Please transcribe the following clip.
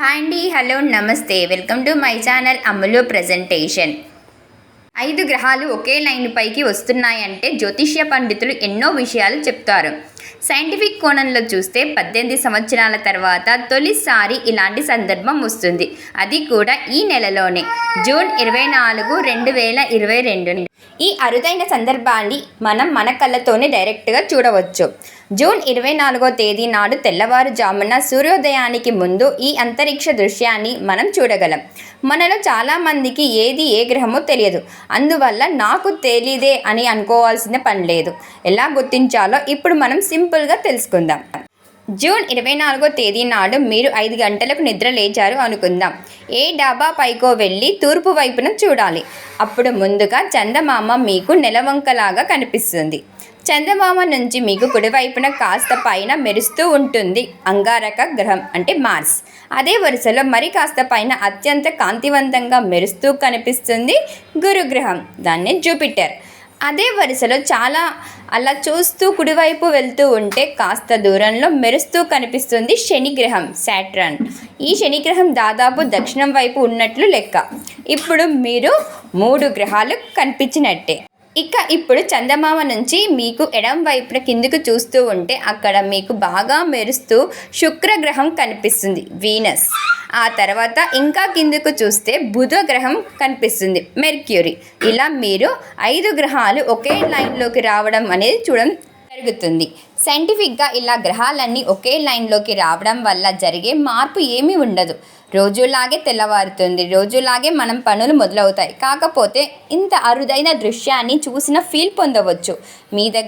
Hi అండి hello నమస్తే. Welcome to my channel Ammulu presentation. ఐదు గ్రహాలు ఒకే లైన్ పైకి వస్తున్నాయంటే జ్యోతిష్య పండితులు ఎన్నో విషయాలు చెప్తారు. సైంటిఫిక్ కోణంలో చూస్తే పద్దెనిమిది సంవత్సరాల తర్వాత తొలిసారి ఇలాంటి సందర్భం వస్తుంది. అది కూడా ఈ నెలలోనే. జూన్ ఇరవై నాలుగు రెండు వేల ఇరవై రెండు ఈ అరుదైన సందర్భాన్ని మనం మన కళ్ళతోనే డైరెక్ట్గా చూడవచ్చు. జూన్ ఇరవై నాలుగో తేదీ నాడు తెల్లవారుజామున సూర్యోదయానికి ముందు ఈ అంతరిక్ష దృశ్యాన్ని మనం చూడగలం. మనలో చాలామందికి ఏది ఏ గ్రహమో తెలియదు. అందువల్ల నాకు తెలియదే అని అనుకోవాల్సిన పని లేదు. ఎలా గుర్తించాలో ఇప్పుడు మనం సింపుల్గా తెలుసుకుందాం. జూన్ ఇరవై నాలుగో తేదీ నాడు మీరు ఐదు గంటలకు నిద్ర లేచారు అనుకుందాం. ఏ డాబా పైకో వెళ్ళి తూర్పు వైపున చూడాలి. అప్పుడు ముందుగా చందమామ మీకు నెలవంకలాగా కనిపిస్తుంది. చందమామ నుంచి మీకు కుడివైపున కాస్త పైన మెరుస్తూ ఉంటుంది. అంగారక గ్రహం అంటే మార్స్. అదే వరుసలో మరి కాస్త పైన అత్యంత కాంతివంతంగా మెరుస్తూ కనిపిస్తుంది గురుగ్రహం. దాన్ని జూపిటర్. అదే వరుసలో చాలా అలా చూస్తూ కుడివైపు వెళ్తూ ఉంటే కాస్త దూరంలో మెరుస్తూ కనిపిస్తుంది శనిగ్రహం శాట్రన్ ఈ శనిగ్రహం దాదాపు దక్షిణం వైపు ఉన్నట్లు లెక్క. ఇప్పుడు మీరు మూడు గ్రహాలు కనిపించినట్టే. ఇక ఇప్పుడు చందమామ నుంచి మీకు ఎడం వైపున కిందికి చూస్తూ ఉంటే అక్కడ మీకు బాగా మెరుస్తూ శుక్రగ్రహం కనిపిస్తుంది వీనస్. ఆ తర్వాత ఇంకా కిందకు చూస్తే బుధ గ్రహం కనిపిస్తుంది మెర్క్యూరీ. ఇలా మీరు ఐదు గ్రహాలు ఒకే లైన్లోకి రావడం అనేది చూడడం జరుగుతుంది. సైంటిఫిక్గా ఇలా గ్రహాలన్నీ ఒకే లైన్లోకి రావడం వల్ల జరిగే మార్పు ఏమీ ఉండదు. రోజులాగే తెల్లవారుతుంది రోజులాగే మనం పనులు మొదలవుతాయి. కాకపోతే ఇంత అరుదైన దృశ్యాన్ని చూసిన ఫీల్ పొందవచ్చు. మీ దగ్గర